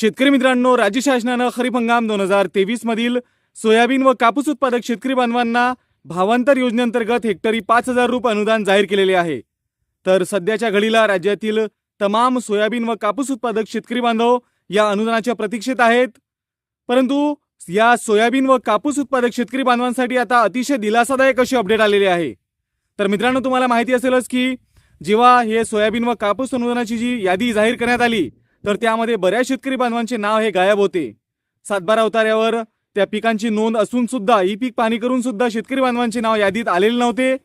शेतकरी मित्रांनो राज्य शासनानं खरीप हंगाम दोन हजार तेवीस मधील सोयाबीन व कापूस उत्पादक शेतकरी बांधवांना भावांतर योजनेअंतर्गत हेक्टरी पाच हजार रुपये अनुदान जाहीर केलेले आहे. तर सध्याच्या घडीला राज्यातील तमाम सोयाबीन व कापूस उत्पादक शेतकरी बांधव या अनुदानाच्या प्रतीक्षेत आहेत. परंतु या सोयाबीन व कापूस उत्पादक शेतकरी बांधवांसाठी आता अतिशय दिलासादायक अशी अपडेट आलेली आहे. तर मित्रांनो तुम्हाला माहिती असेलच की जेव्हा हे सोयाबीन व कापूस अनुदानाची जी यादी जाहीर करण्यात आली तर त्यामध्ये बऱ्याच शेतकरी बांधवांचे नाव हे गायब होते. सातबारा उतार्यावर त्या पिकांची नोंद असून सुद्धा ई पीक पाणी करून सुद्धा शेतकरी बांधवांचे नाव यादीत आलेले नव्हते.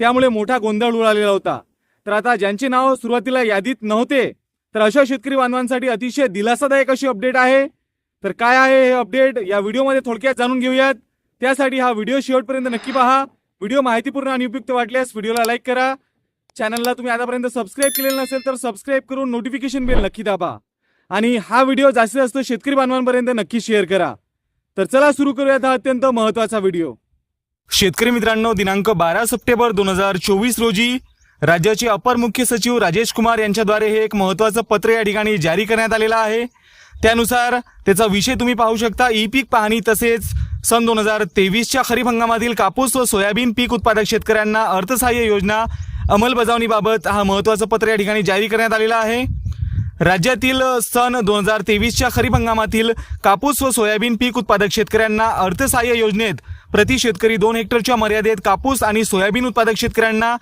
त्यामुळे मोठा गोंधळ उडालेला होता. तर आता ज्यांचे नाव सुरुवातीला यादीत नव्हते तर अशा शेतकरी बांधवांसाठी अतिशय दिलासादायक अशी अपडेट आहे. तर काय आहे हे अपडेट या व्हिडिओमध्ये थोडक्यात जाणून घेऊयात. त्यासाठी हा व्हिडिओ शेवटपर्यंत नक्की पहा. व्हिडिओ माहितीपूर्ण आणि उपयुक्त वाटल्यास व्हिडिओला लाईक करा. चॅनलला तुम्ही आतापर्यंत सबस्क्राईब केलेलं नसेल तर सबस्क्राईब करून नोटिफिकेशन बेल नक्की दाबा. आणि हा व्हिडिओ जास्तीत जास्त शेतकरी बांधवांपर्यंत नक्की शेअर करा. तर चला सुरू करूयात हा अत्यंत महत्त्वाचा व्हिडिओ. शेतकरी मित्रांनो दिनांक बारा सप्टेंबर दोन हजार चोवीस रोजी राज्याचे अपर मुख्य सचिव राजेश कुमार यांच्याद्वारे हे एक महत्वाचं पत्र या ठिकाणी जारी करण्यात आलेलं आहे. त्यानुसार त्याचा विषय तुम्ही पाहू शकता. ई पीक पाहणी तसेच सन दोन हजार तेवीसच्या खरीप हंगामातील कापूस व सोयाबीन पीक उत्पादक शेतकऱ्यांना अर्थसहाय्य योजना अंमलबजावणीबाबत हा महत्वाचं पत्र या ठिकाणी जारी करण्यात आलेलं आहे. राज्यातील सन दोन हजार तेवीसच्या खरीप हंगामातील कापूस व सोयाबीन पीक उत्पादक शेतकऱ्यांना अर्थसहाय्य योजनेत प्रति शेतकरी दोन हेक्टरच्या मर्यादेत कापूस आणि सोयाबीन उत्पादक शेतकऱ्यांना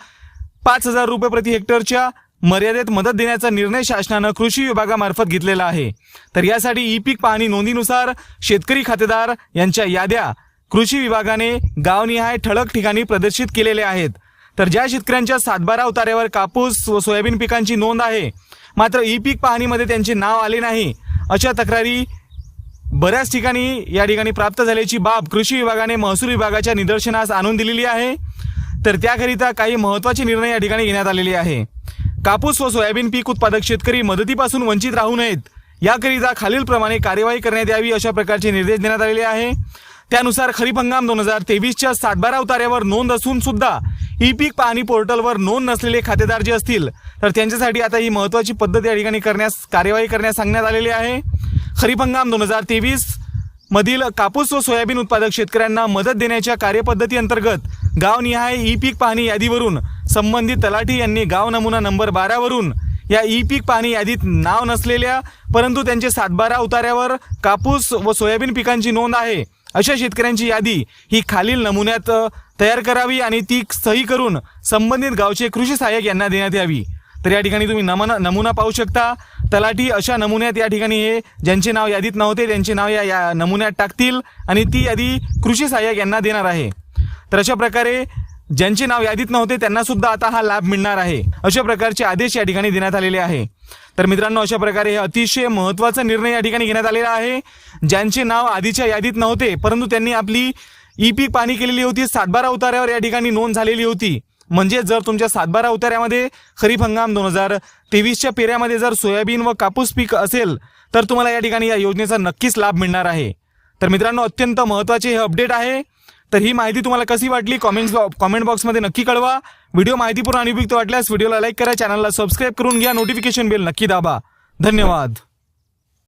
पाच हजार रुपये प्रति हेक्टरच्या मर्यादेत मदत देण्याचा निर्णय शासनानं कृषी विभागामार्फत घेतलेला आहे. तर यासाठी ई पीक पाहणी नोंदीनुसार शेतकरी खातेदार यांच्या याद्या कृषी विभागाने गावनिहाय ठळक ठिकाणी प्रदर्शित केलेल्या आहेत. तर ज्या शेतकऱ्यांच्या सातबारा उतार्यावर कापूस व सोयाबीन पिकांची नोंद आहे मात्र ई पीक पाहणीमध्ये त्यांचे नाव आले नाही. अशा तक्रारी बऱ्याच ठिकाणी या ठिकाणी प्राप्त झाल्याची बाब कृषी विभागाने महसूल विभागाच्या निदर्शनास आणून दिलेली आहे. तर त्याकरिता काही महत्त्वाचे निर्णय या ठिकाणी घेण्यात आलेले आहे. कापूस व सोयाबीन पीक उत्पादक शेतकरी मदतीपासून वंचित राहू नयेत याकरिता खालीलप्रमाणे कार्यवाही करण्यात यावी अशा प्रकारचे निर्देश देण्यात आलेले आहे. त्यानुसार खरीप हंगाम दोन हजार तेवीसच्या सातबारा उतार्यावर नोंद असून सुद्धा ई पीक पाहणी पोर्टलवर नोंद नसलेले खातेदार जे असतील तर त्यांच्यासाठी आता ही महत्त्वाची पद्धत या ठिकाणी करण्यास कार्यवाही करण्यास सांगण्यात आलेली आहे. खरीप हंगाम दोन हजार तेवीस मधील कापूस व सोयाबीन उत्पादक शेतकऱ्यांना मदत देण्याच्या कार्यपद्धती अंतर्गत गावनिहाय ई पीक पाहणी यादीवरून संबंधित तलाठी यांनी गाव नमुना नंबर बारावरून या ई पीक पाहणी यादीत नाव नसलेल्या परंतु त्यांचे सातबारा उतार्यावर कापूस व सोयाबीन पिकांची नोंद आहे. अशा शेतकऱ्यांची यादी ही खालील नमुन्यात तयार करावी आणि ती सही करून संबंधित गावचे कृषी सहाय्यक यांना देण्यात यावी. तर या ठिकाणी तुम्ही नमुना नमुना पाहू शकता. तलाठी अशा नमुन्यात या ठिकाणी हे ज्यांचे नाव यादीत नव्हते त्यांचे नाव या या नमुन्यात टाकतील आणि ती यादी कृषी सहाय्यक यांना देणार आहे. तर अशा प्रकारे ज्यांचे नाव यादीत नव्हते त्यांना सुद्धा आता हा लाभ मिळणार आहे. अशा प्रकारचे आदेश या ठिकाणी देण्यात आलेले आहे. तर मित्रांनो अशा प्रकारे हे अतिशय महत्त्वाचा निर्णय या ठिकाणी घेण्यात आलेला आहे. ज्यांचे नाव आधीच्या यादीत नव्हते परंतु त्यांनी आपली ई पीक पाणी केलेली होती. सातबारा उतार्यावर या ठिकाणी नोंद झालेली होती. म्हणजे जर तुमच्या सातबारा उतार्यामध्ये खरीप हंगाम दोन हजार तेवीसच्या पेऱ्यामध्ये जर सोयाबीन व कापूस पीक असेल तर तुम्हाला या ठिकाणी या योजनेचा नक्कीच लाभ मिळणार आहे. तर मित्रांनो अत्यंत महत्त्वाचे हे अपडेट आहे. तर ही माहिती तुम्हाला कशी वाटली? कॉमेंट्स कॉमेंट बॉक्समध्ये नक्की कळवा. व्हिडिओ माहितीपूर्ण आणि उपयुक्त वाटल्यास व्हिडिओला लाईक करा चॅनलला सबस्क्राईब करून घ्या. नोटिफिकेशन बेल नक्की दाबा. धन्यवाद.